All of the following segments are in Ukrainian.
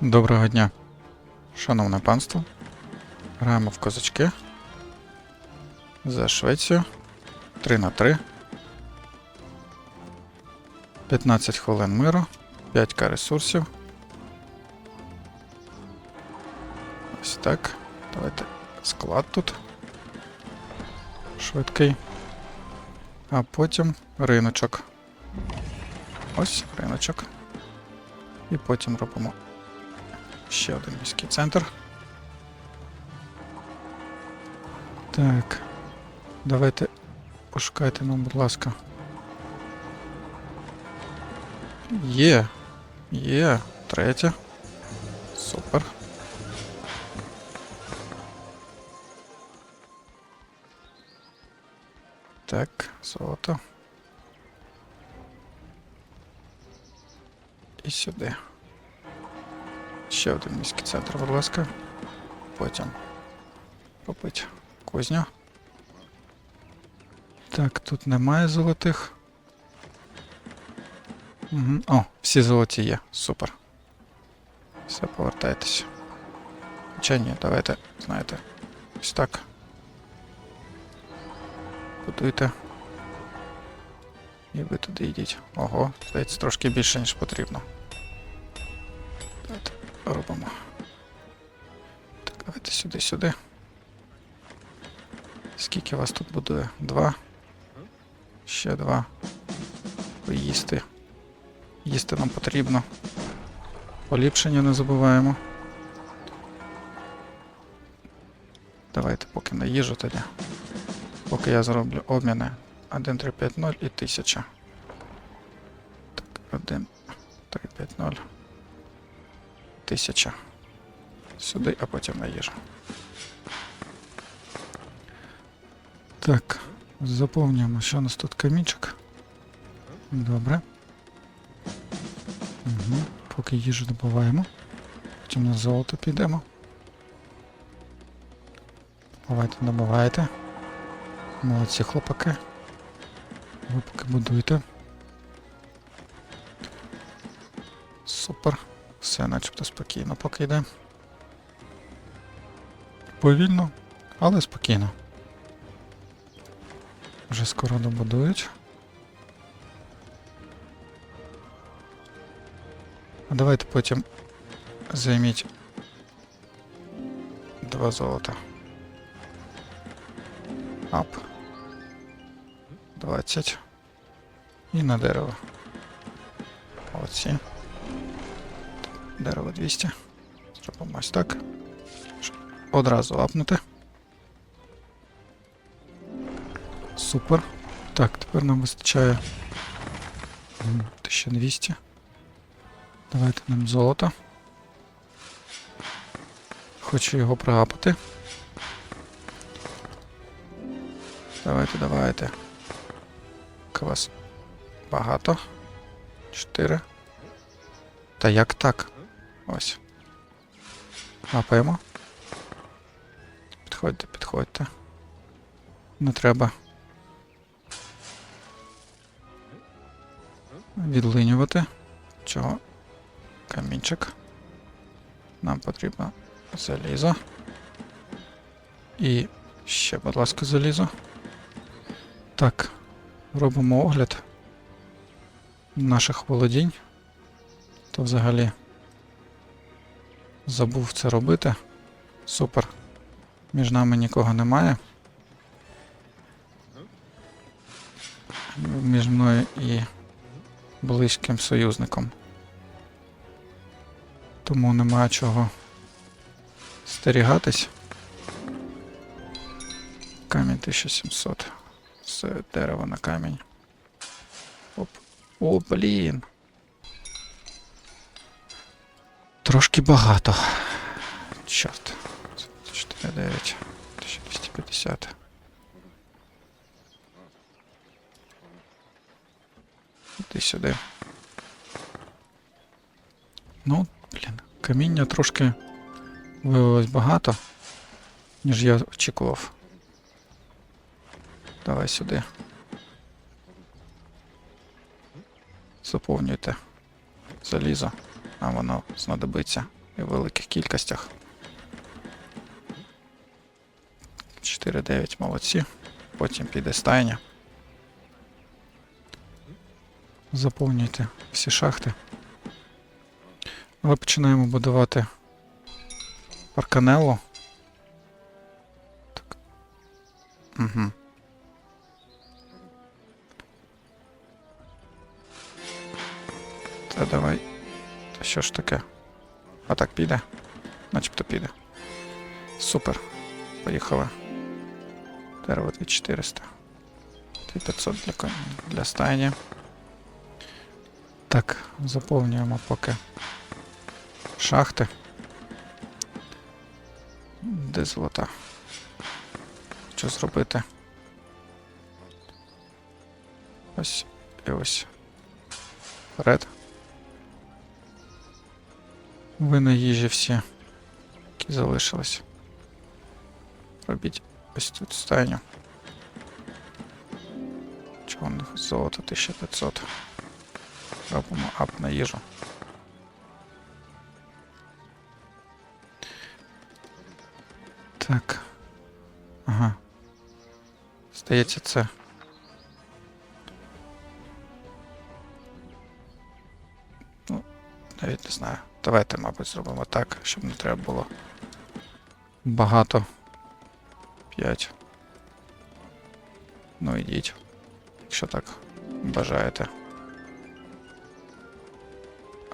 Доброго дня, шановне панство. Граємо в козачки. За Швецію. 3 на 3. 15 хвилин миру. 5к ресурсів. Ось так. Давайте склад тут. Швидкий. А потім риночок. Ось риночок. І потім робимо Ще один міський центр. Так. Давайте пошукайте нам, будь ласка. Є. Є. Третє. Супер. Так, золото. І сюди. Ще один міський центр, будь ласка. Потім попить кузню. Так, тут немає золотих. Угу. О, всі золоті є. Супер. Все, повертайтеся. Хоча ні, давайте, знаєте, ось так. Будуйте. І ви туди йдіть. Ого, здається, трошки більше, ніж потрібно. Робимо. Так, давайте сюди, сюди. Скільки вас тут будує? Два. Ще два. Поїсти. Їсти нам потрібно. Поліпшення не забуваємо. Давайте поки на їжу тоді. Поки я зроблю обміни 1, 3, 5, 0 і 1000. Так, 1, 3, 5, 0. Тисяча. Сюди, а потім на їжу. Так, заповнюємо, що у нас тут камінчик. Добре. Угу. Поки їжу добуваємо. Потім на золото підемо. Давайте добивайте. Молодці хлопаки. Ви поки будуйте. Все начебто спокійно поки йде. Повільно, але спокійно. Вже скоро добудують. А давайте потім займіть два золота. Ап. 20. І на дерево. Молодці. Дерево 200. Зробимо ось так. Одразу апнути. Супер. Так, тепер нам вистачає 1200. Давайте нам золото. Хочу його проапати. Давайте, давайте. Квас багато. 4. Та як так? Ось. Апаємо. Підходьте, підходьте. Не треба. Відлинювати. Чого? Камінчик. Нам потрібно залізо. І ще, будь ласка, залізо. Так. Робимо огляд наших володінь. То взагалі забув це робити. Супер. Між нами нікого немає. Між мною і близьким союзником. Тому нема чого стерігатись. Камінь 1700. З дерева на камінь. Оп. О, блін. Трошки багато. Чорт. 49. 1250. Іди сюди. Ну, блін, каміння трошки виявилось багато, ніж я очікував. Давай сюди. Заповнюйте залізо. Нам воно знадобиться. і в великих кількостях. 4-9 молодці. Потім піде стайня. Заповнюйте всі шахти. Але починаємо будувати парканелло. Так. Угу. Та давай. Що ж таке? А так піде? Начебто піде. Супер. Поїхали. Дерево 2400. 2500 для, кон- для стайні. Так, заповнюємо поки шахти. Де золота? Що зробити? Ось і ось. Вперед. Ви на їжі всі, які залишились. Робіть ось тут стайню. Чого у них золото 1500? Робимо ап на їжу. Так. Ага. Здається, це. Ну, навіть не знаю. Давайте, мабуть, зробимо так, щоб не треба було багато. 5. Ну ідіть. Якщо так бажаєте.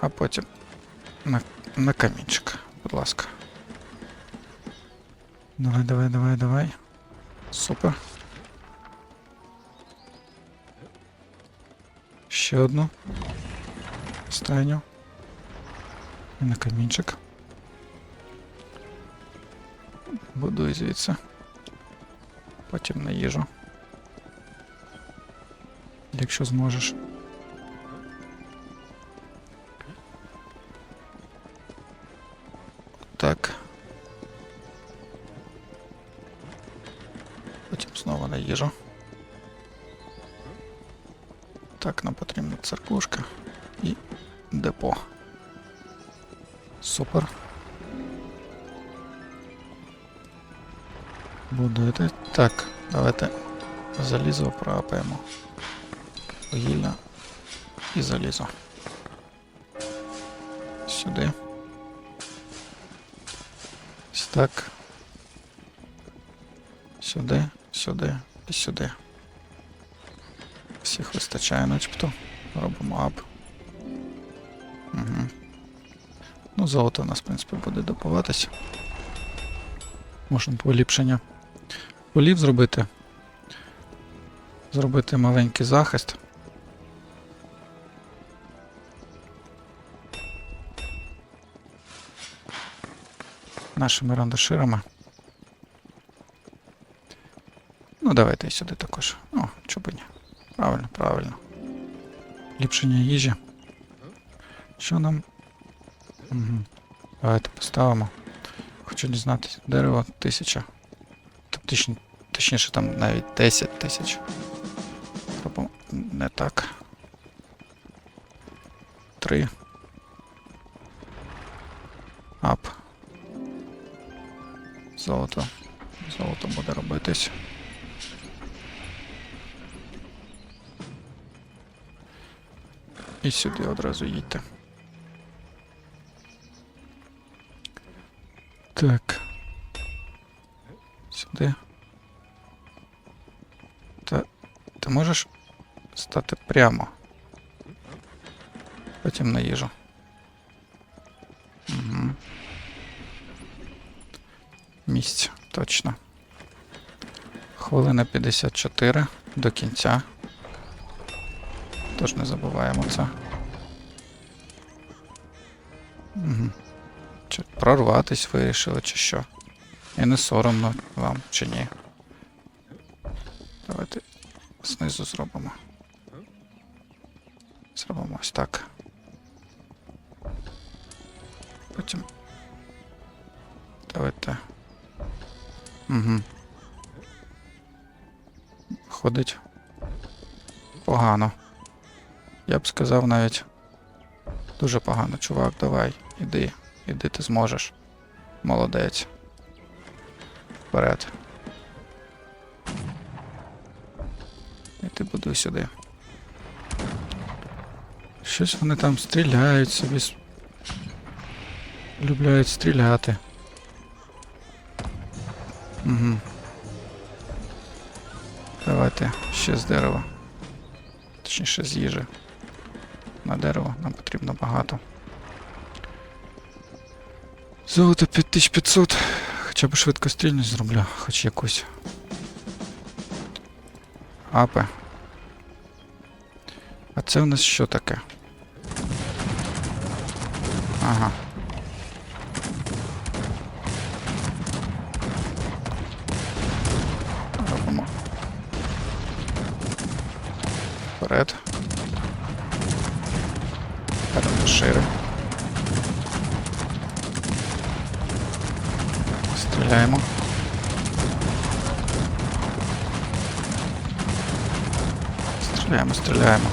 А потім на, на камінчик, будь ласка. Давай, давай, давай, давай. Супер. Ще одну. Стайню. І на камінчик. Будуй звідси. Потім на їжу. Якщо зможеш. Так. Потім знову на їжу. Так, нам потрібна церквушка і депо. Супер. Будуєте. Так, давайте залізо проапаємо. Вугілля і залізо. Сюди. Ось так. Сюди, сюди і сюди. Всіх вистачає начебто. Робимо ап. Угу. Ну, золото у нас, в принципі, буде добуватися. Можна поліпшення полів зробити. Зробити маленький захист. Нашими рандаширами. Ну, давайте і сюди також. О, чого. Правильно, правильно. Ліпшення їжі. Що нам? Угу. Давайте поставимо. Хочу дізнатися. Дерево тисяча. Тобто, точні- точніше, там навіть 10 тисяч. Робимо не так. Три. Ап. Золото. Золото буде робитись. І сюди одразу їдьте. Так. Сюди. Та ти можеш стати прямо. Потім на їжу. Угу. Місць, точно. Хвилина 54 до кінця. Тож не забуваємо це. Угу. Прорватись вирішили, чи що? І не соромно вам, чи ні. Давайте знизу зробимо. Зробимо ось так. Потім. Давайте. Угу. Ходить. Погано. Я б сказав навіть. Дуже погано, чувак, давай, іди. Іди ти зможеш. Молодець. Вперед. І ти будуй сюди. Щось вони там стріляють собі. Любляють стріляти. Угу. Давайте ще з дерева. Точніше з їжі. На дерево нам потрібно багато. Золото 5500. Хоча б швидкострільність зроблю, хоч якусь. Апе. А це у нас що таке? Ага. Робимо. Вперед. Беремо шире. Стріляємо. Стріляємо, стріляємо.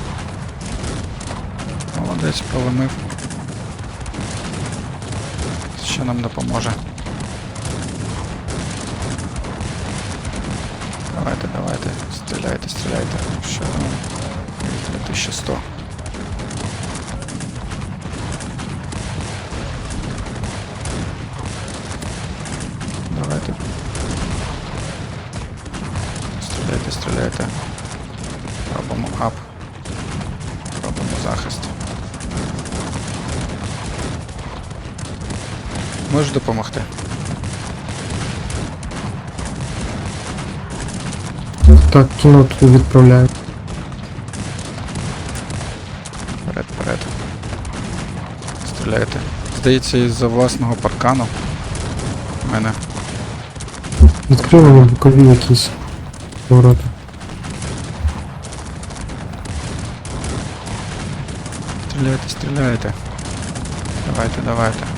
Молодець, поломив. Що нам допоможе? Давайте, давайте. Стріляйте, стріляйте. Що там? 3100. Так, кіноту відправляю. Вперед, вперед. Стріляйте. Здається, із-за власного паркану. У мене. Відкрив мені бокові якісь повороти. Стріляйте, стріляйте. Давайте, давайте.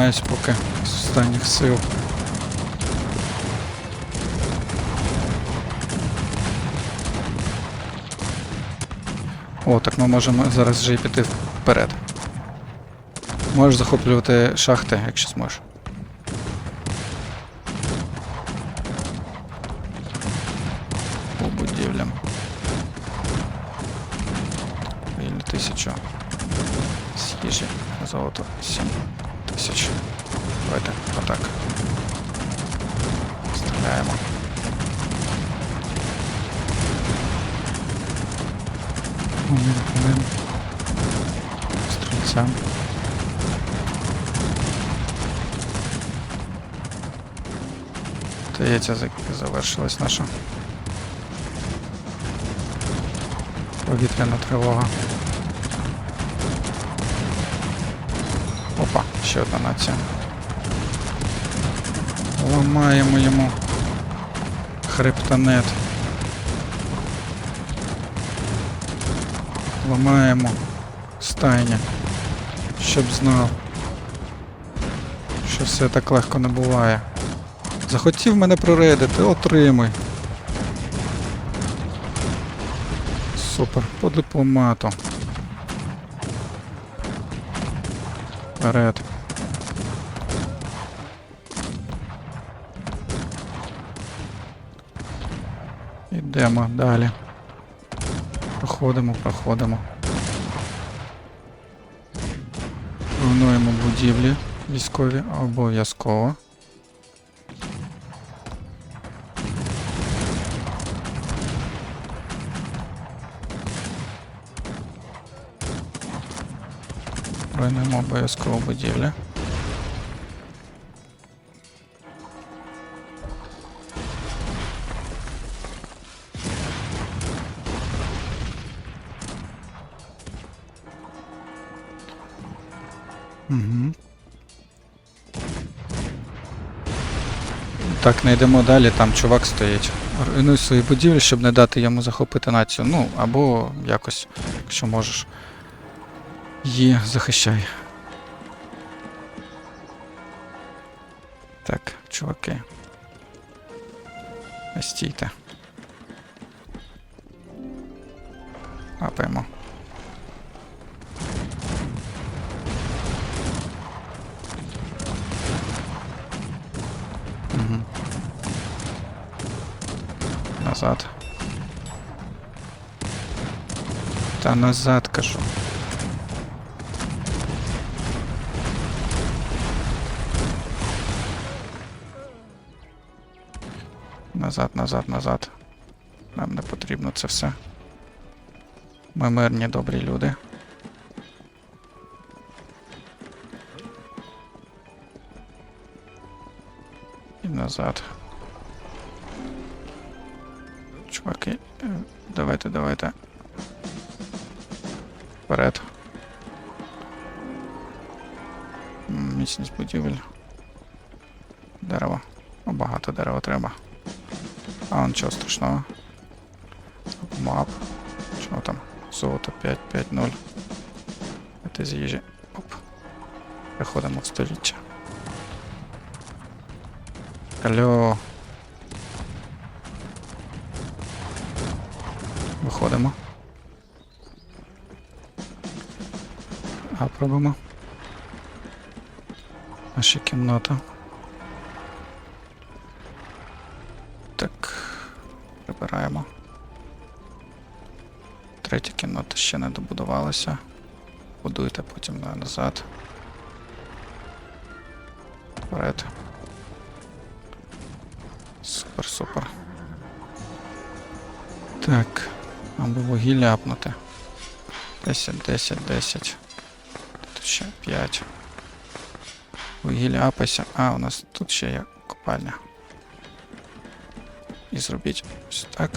Тримаюсь поки з останніх сил. О, так ми можемо зараз вже і піти вперед. Можеш захоплювати шахти, якщо зможеш. По будівлям. Вільно тисячу. З їжі. Золото. Сім тисяч. Давайте, отак. Стріляємо. Момент, момент. Стрільцям. Здається, за- завершилась наша повітряна тривога. Опа, ще одна нація. Ламаємо йому хребтонет. Ламаємо стайня. Щоб знав, що все так легко не буває. Захотів мене прорейдити, отримуй. Супер, по дипломату. Вперед. Ідемо далі. Проходимо, проходимо. Руйнуємо будівлі військові обов'язково. Руйнуємо обов'язково будівлі. Так, не йдемо далі, там чувак стоїть. Руйнуй свої будівлі, щоб не дати йому захопити націю. Ну, або якось, якщо можеш. Є, захищай. Так, чуваки. Стійте. Апаємо. Угу. Назад. Та назад кажу. Назад, назад, назад. Нам не потрібно це все. Ми мирні, добрі люди. І назад. Чуваки, е, давайте, давайте. Вперед. Міцність будівель. Дерево. О, багато дерева треба. А, нічого страшного. Мап. Чого там? Золото 5-5-0. Це з. Оп. Переходимо в століття. Алло. Виходимо. А пробуємо. Наша кімната. Так. Прибираємо. Третя кімната ще не добудувалася. Будуйте потім назад. Вперед. Супер, супер. Так. Або вугілля апнути. 10, 10, 10. Тут ще 5. Вугілля апайся. А, у нас тут ще є копальня. І зробіть ось так.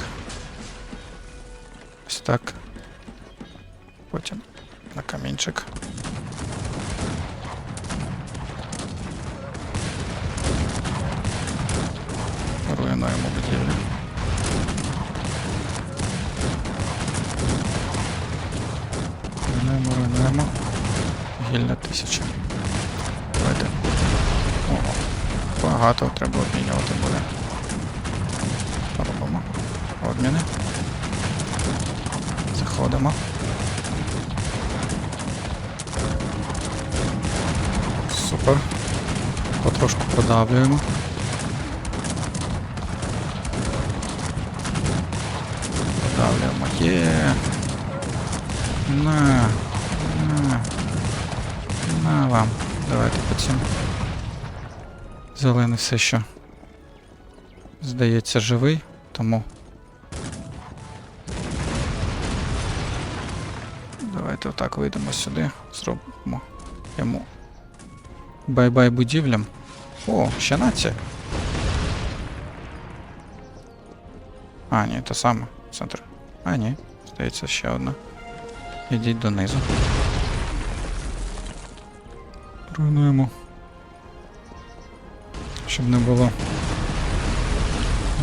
Ось так. Потім на камінчик. Руйнуємо будівлю. Руйнуємо, руйнуємо. Гільна тисяча. Давайте. О, багато треба обмінювати Потрошку продавлюємо. Продавлюємо. Є. На. На. На вам. Давайте по цим. Зелений все ще. Здається, живий, тому. Давайте отак вийдемо сюди. Зробимо йому. Бай-бай будівлям. О, ще нація. А, ні, те саме. Центр. А, ні. Здається, ще одна. Ідіть донизу. Руйнуємо. Щоб не було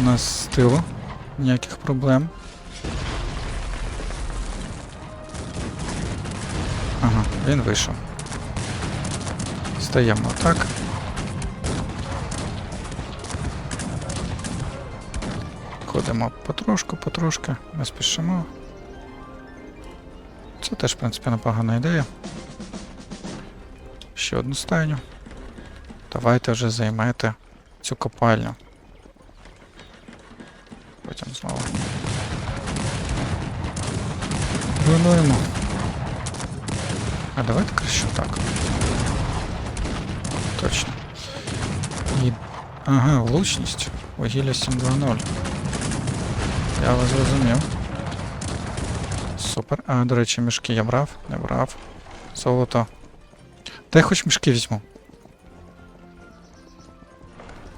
у нас з тилу ніяких проблем. Ага, він вийшов. Стаємо так. Ходимо потрошку, потрошки, не спішимо. Це теж, в принципі, непогана ідея. Ще одну стайню. Давайте вже займете цю копальню. Потім знову. Руйнуємо. А давайте краще так. Точно. І... Ага, влучність. Вугілля 720. Я вас зрозумів. Супер. А, до речі, мішки я брав, не брав. Золото. Та я хоч мішки візьму.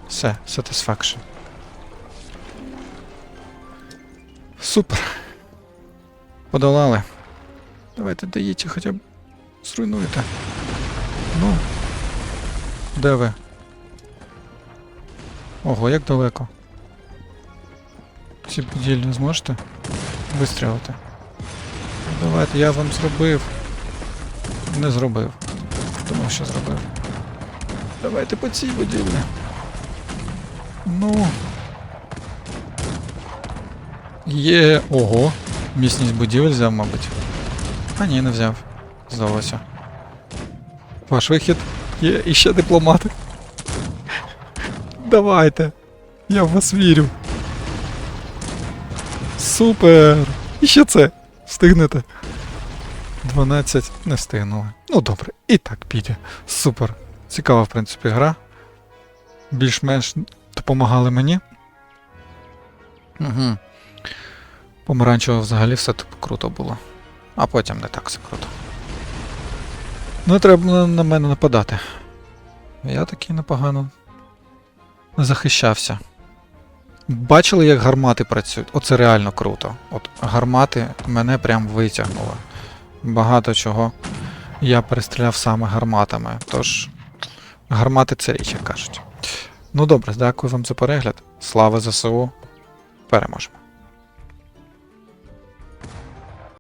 Все, satisfaction. Супер. Подолали. Давайте доїдьте хоча б зруйнуйте. Ну. Де ви? Ого, як далеко. Ці будівлі зможете вистрілити? Давайте, я вам зробив. Не зробив. Думав, що зробив. Давайте по цій будівлі. Ну. Є. Ого. Міцність будівель взяв, мабуть. А ні, не взяв. Здалося. Ваш вихід. Є іще дипломати. Давайте. Я в вас вірю. Супер! І ще це. Встигнете. 12 не встигнули. Ну добре, і так піде. Супер. Цікава, в принципі, гра. Більш-менш допомагали мені. Угу. Помаранчево взагалі все типу круто було. А потім не так все круто. Ну, треба на, на мене нападати. Я такий непогано захищався. Бачили, як гармати працюють? Оце реально круто. От гармати мене прям витягнули. Багато чого я перестріляв саме гарматами. Тож, гармати це річ, як кажуть. Ну добре, дякую вам за перегляд. Слава ЗСУ. Переможемо.